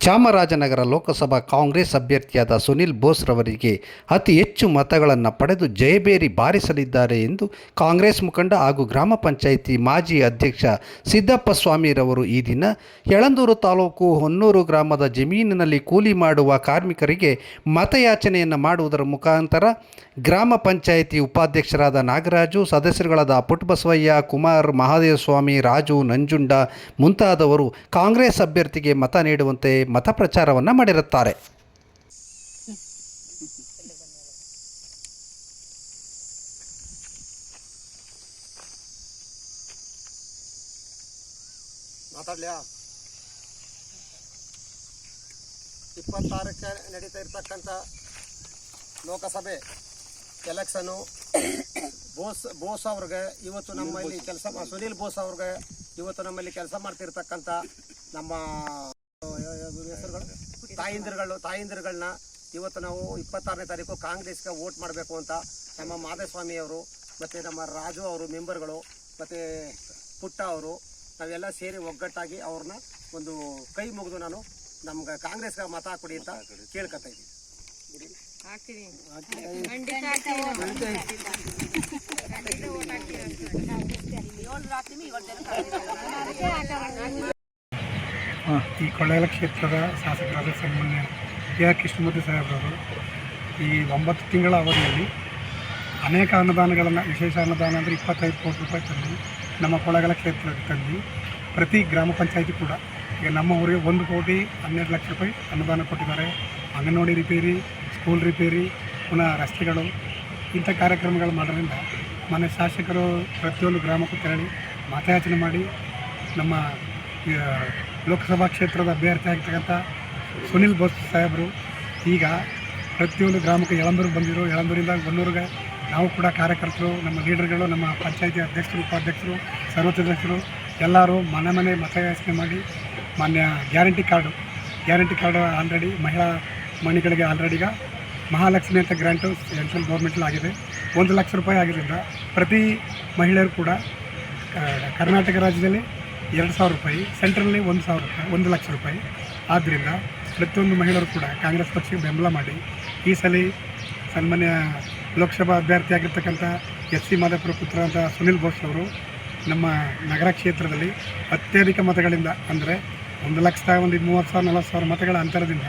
ಚಾಮರಾಜನಗರ ಲೋಕಸಭಾ ಕಾಂಗ್ರೆಸ್ ಅಭ್ಯರ್ಥಿಯಾದ ಸುನಿಲ್ ಬೋಸ್ ರವರಿಗೆ ಅತಿ ಹೆಚ್ಚು ಮತಗಳನ್ನು ಪಡೆದು ಜಯಬೇರಿ ಬಾರಿಸಲಿದ್ದಾರೆ ಎಂದು ಕಾಂಗ್ರೆಸ್ ಮುಖಂಡ ಹಾಗೂ ಗ್ರಾಮ ಪಂಚಾಯಿತಿ ಮಾಜಿ ಅಧ್ಯಕ್ಷ ಸಿದ್ದಪ್ಪ ಸ್ವಾಮಿರವರು ಈ ದಿನ ಯಳಂದೂರು ತಾಲೂಕು ಹೊನ್ನೂರು ಗ್ರಾಮದ ಜಮೀನಿನಲ್ಲಿ ಕೂಲಿ ಮಾಡುವ ಕಾರ್ಮಿಕರಿಗೆ ಮತಯಾಚನೆಯನ್ನು ಮಾಡುವುದರ ಮುಖಾಂತರ ಗ್ರಾಮ ಪಂಚಾಯಿತಿ ಉಪಾಧ್ಯಕ್ಷರಾದ ನಾಗರಾಜು, ಸದಸ್ಯರುಗಳಾದ ಪುಟ್ಟಬಸವಯ್ಯ, ಕುಮಾರ್ ಮಹಾದೇವ ಸ್ವಾಮಿ ರಾಜು, ನಂಜುಂಡ ಮುಂತಾದವರು ಕಾಂಗ್ರೆಸ್ ಅಭ್ಯರ್ಥಿಗೆ ಮತ ನೀಡುವಂತೆ ಮತ ಪ್ರಚಾರವನ್ನು ಮಾಡಿರುತ್ತಾರೆ. ಮಾತಾಡ್ಲ್ಯಾ? ಇಪ್ಪತ್ತಾರಕ್ಕೆ ನಡೀತಾ ಇರ್ತಕ್ಕಂಥ ಲೋಕಸಭೆ ಎಲೆಕ್ಷನು ಬೋಸ್ ಬೋಸ್ ಅವ್ರಿಗೆ ಇವತ್ತು ನಮ್ಮಲ್ಲಿ ಕೆಲಸ ಸುನೀಲ್ ಬೋಸ್ ಅವ್ರಿಗೆ ಇವತ್ತು ನಮ್ಮಲ್ಲಿ ಕೆಲಸ ಮಾಡ್ತಿರ್ತಕ್ಕಂಥ ನಮ್ಮ ತಾಯಿಂದಿರುಗಳು ತಾಯಿಂದಿರುಗಳನ್ನ ಇವತ್ತು ನಾವು ಇಪ್ಪತ್ತಾರನೇ ತಾರೀಕು ಕಾಂಗ್ರೆಸ್ಗೆ ವೋಟ್ ಮಾಡಬೇಕು ಅಂತ ನಮ್ಮ ಮಾಧಸ್ವಾಮಿ ಅವರು ಮತ್ತು ನಮ್ಮ ರಾಜು ಅವರು ಮೆಂಬರ್ಗಳು ಮತ್ತು ಪುಟ್ಟ ಅವರು ನಾವೆಲ್ಲ ಸೇರಿ ಒಗ್ಗಟ್ಟಾಗಿ ಅವ್ರನ್ನ ಒಂದು ಕೈ ಮುಗಿದು ನಾನು ನಮ್ಗೆ ಕಾಂಗ್ರೆಸ್ಗೆ ಮತ ಕೊಡಿ ಅಂತ ಕೇಳ್ಕೊತಾ ಇದ್ದೀನಿ. ಹಾಕ್ತೀವಿ ಖಂಡಿತ ಹಾಕ್ತೀವಿ ಈ ಕೊಳ್ಳೇಗಾಲ ಕ್ಷೇತ್ರದ ಶಾಸಕರಾದ ಸನ್ಮಾನ್ಯ ಕೆ ಆರ್ ಕೃಷ್ಣಮೂರ್ತಿ ಸಾಹೇಬ್ರವರು ಈ ಒಂಬತ್ತು ತಿಂಗಳ ಅವಧಿಯಲ್ಲಿ ಅನೇಕ ಅನುದಾನಗಳನ್ನು, ವಿಶೇಷ ಅನುದಾನ ಅಂದರೆ ಇಪ್ಪತ್ತೈದು ಕೋಟಿ ರೂಪಾಯಿ ತಂದು ನಮ್ಮ ಕೊಳ್ಳೇಗಾಲ ಕ್ಷೇತ್ರಕ್ಕೆ ತಂದು ಪ್ರತಿ ಗ್ರಾಮ ಪಂಚಾಯತಿ ಕೂಡ ಈಗ ನಮ್ಮ ಊರಿಗೆ ಒಂದು ಕೋಟಿ ಹನ್ನೆರಡು ಲಕ್ಷ ರೂಪಾಯಿ ಅನುದಾನ ಕೊಟ್ಟಿದ್ದಾರೆ. ಅಂಗನವಾಡಿ ರಿಪೇರಿ, ಸ್ಕೂಲ್ ರಿಪೇರಿ, ಪುನಃ ರಸ್ತೆಗಳು ಇಂಥ ಕಾರ್ಯಕ್ರಮಗಳು ಮಾಡೋದ್ರಿಂದ ಮನೆ ಶಾಸಕರು ಪ್ರತಿಯೊಂದು ಗ್ರಾಮಕ್ಕೂ ತೆರಳಿ ಮತಯಾಚನೆ ಮಾಡಿ ನಮ್ಮ ಲೋಕಸಭಾ ಕ್ಷೇತ್ರದ ಅಭ್ಯರ್ಥಿ ಆಗಿರ್ತಕ್ಕಂಥ ಸುನಿಲ್ ಬೋಸ್ ಸಾಹೇಬರು, ಈಗ ಪ್ರತಿಯೊಂದು ಗ್ರಾಮಕ್ಕೆ ಯಳಂದೂರಿಗೆ ಬಂದಿದ್ದರು ಯಳಂದೂರಿಂದ ಬನ್ನೂರಿಗೆ ನಾವು ಕೂಡ ಕಾರ್ಯಕರ್ತರು, ನಮ್ಮ ಲೀಡರ್ಗಳು, ನಮ್ಮ ಪಂಚಾಯಿತಿ ಅಧ್ಯಕ್ಷರು, ಉಪಾಧ್ಯಕ್ಷರು ಸರ್ವಸದಸ್ಯರು ಎಲ್ಲರೂ ಮನೆ ಮನೆ ಮತಯಾಚನೆ ಮಾಡಿ ಮಾನ್ಯ guarantee card, guarantee card already ಮಹಿಳಾ ಮಣಿಗಳಿಗೆ ಆಲ್ರೆಡಿಗ ಮಹಾಲಕ್ಷ್ಮಿ ಅಂತ ಗ್ರ್ಯಾಂಟು ಸೆಂಟ್ರಲ್ ಗೌರ್ಮೆಂಟಲ್ಲಿ ಆಗಿದೆ. ಒಂದು ಲಕ್ಷ ರೂಪಾಯಿ ಆಗಿದ್ದರಿಂದ ಪ್ರತಿ ಮಹಿಳೆಯರು ಕೂಡ ಕರ್ನಾಟಕ ರಾಜ್ಯದಲ್ಲಿ ಎರಡು ಸಾವಿರ ರೂಪಾಯಿ ಸೆಂಟ್ರಲ್ಲಿ ಒಂದು ಸಾವಿರ ರೂಪಾಯಿ, ಒಂದು ಲಕ್ಷ ರೂಪಾಯಿ. ಆದ್ದರಿಂದ ಪ್ರತಿಯೊಂದು ಮಹಿಳೆಯರು ಕೂಡ ಕಾಂಗ್ರೆಸ್ ಪಕ್ಷಕ್ಕೆ ಬೆಂಬಲ ಮಾಡಿ, ಈ ಸಲ ಸನ್ಮಾನ್ಯ ಲೋಕಸಭಾ ಅಭ್ಯರ್ಥಿಯಾಗಿರ್ತಕ್ಕಂಥ ಎಸ್ ಸಿ ಮಾದೇಪುರ ಪುತ್ರ ಅಂತ ಸುನಿಲ್ ಬೋಸ್ ಅವರು ನಮ್ಮ ನಗರ ಕ್ಷೇತ್ರದಲ್ಲಿ ಅತ್ಯಧಿಕ ಮತಗಳಿಂದ ಅಂದರೆ ಒಂದು ಲಕ್ಷದ ಒಂದು ಮೂವತ್ತು ಸಾವಿರ, ನಲವತ್ತು ಸಾವಿರ ಮತಗಳ ಅಂತರದಿಂದ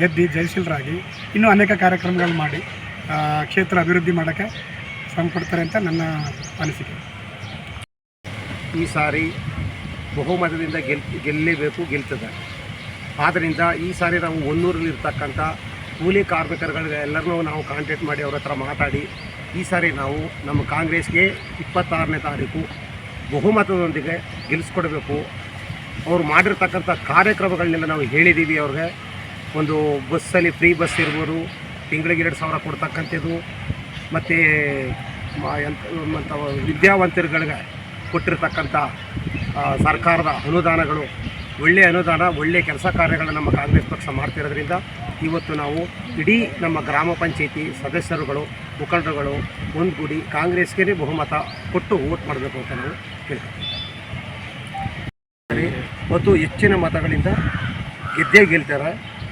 ಗೆದ್ದು ಜಯಶೀಲರಾಗಿ ಇನ್ನೂ ಅನೇಕ ಕಾರ್ಯಕ್ರಮಗಳನ್ನು ಮಾಡಿ ಕ್ಷೇತ್ರ ಅಭಿವೃದ್ಧಿ ಮಾಡೋಕ್ಕೆ ಶ್ರಮ ಪಡ್ತಾರೆ ಅಂತ ನನ್ನ ಅನಿಸಿಕೆ. ಈ ಸಾರಿ ಬಹುಮತದಿಂದ ಗೆಲ್ ಗೆಲ್ಲಲೇಬೇಕು ಗೆಲ್ತದೆ. ಆದ್ದರಿಂದ ಈ ಸಾರಿ ನಾವು ಒನ್ನೂರಲ್ಲಿ ಇರ್ತಕ್ಕಂಥ ಕೂಲಿ ಕಾರ್ಮಿಕರುಗಳಿಗೆ ಎಲ್ಲರನ್ನೂ ನಾವು ಕಾಂಟ್ಯಾಕ್ಟ್ ಮಾಡಿ ಅವ್ರ ಹತ್ರ ಮಾತಾಡಿ, ಈ ಸಾರಿ ನಾವು ನಮ್ಮ ಕಾಂಗ್ರೆಸ್ಗೆ ಇಪ್ಪತ್ತಾರನೇ ತಾರೀಕು ಬಹುಮತದೊಂದಿಗೆ ಗೆಲ್ಲಿಸ್ಕೊಡ್ಬೇಕು ಅವ್ರು ಮಾಡಿರ್ತಕ್ಕಂಥ ಕಾರ್ಯಕ್ರಮಗಳನ್ನೆಲ್ಲ ನಾವು ಹೇಳಿದ್ದೀವಿ ಅವ್ರಿಗೆ. ಒಂದು ಬಸ್ಸಲ್ಲಿ ಫ್ರೀ ಬಸ್ ಇರ್ಬೋದು, ತಿಂಗಳಿಗೆ ಎರಡು ಸಾವಿರ ಕೊಡ್ತಕ್ಕಂಥದ್ದು, ಮತ್ತು ಎಂಥ ವಿದ್ಯಾವಂತರುಗಳಿಗೆ ಕೊಟ್ಟಿರ್ತಕ್ಕಂಥ ಸರ್ಕಾರದ ಅನುದಾನಗಳು ಒಳ್ಳೆಯ ಅನುದಾನ ಒಳ್ಳೆಯ ಕೆಲಸ ಕಾರ್ಯಗಳನ್ನು ನಮ್ಮ ಕಾಂಗ್ರೆಸ್ ಪಕ್ಷ ಮಾಡ್ತಿರೋದ್ರಿಂದ ಇವತ್ತು ನಾವು ಇಡೀ ನಮ್ಮ ಗ್ರಾಮ ಪಂಚಾಯಿತಿ ಸದಸ್ಯರುಗಳು, ಮುಖಂಡರುಗಳು ಒಂದುಗೂಡಿ ಕಾಂಗ್ರೆಸ್ಗೆ ಬಹುಮತ ಕೊಟ್ಟು ವೋಟ್ ಮಾಡಬೇಕು ಅಂತ ನಾವು ಕೇಳ್ತೀವಿ ಮತ್ತು ಹೆಚ್ಚಿನ ಮತಗಳಿಂದ ಗೆದ್ದೇ ಗೆಲ್ತಾರೆ.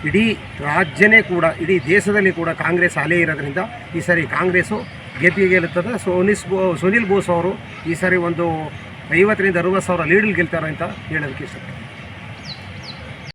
ಇಡೀ ರಾಜ್ಯನೇ ಕೂಡ, ಇಡೀ ದೇಶದಲ್ಲಿ ಕೂಡ ಕಾಂಗ್ರೆಸ್ ಅಲೆ ಇರೋದ್ರಿಂದ ಈ ಸಾರಿ ಕಾಂಗ್ರೆಸ್ಸು ಗೆದ್ದಿಗೆ ಗೆಲ್ಲುತ್ತದೆ. ಸೋನಿಸ್ ಬೋ, ಸುನಿಲ್ ಬೋಸ್ ಅವರು ಈ ಸಾರಿ ಒಂದು ಐವತ್ತರಿಂದ ಅರುವತ್ತು ಸಾವಿರ ಲೀಡಲ್ಲಿ ಗೆಲ್ತಾರೆ ಅಂತ ಹೇಳೋದಕ್ಕೆ ಇಷ್ಟಪಡ್ತೀನಿ.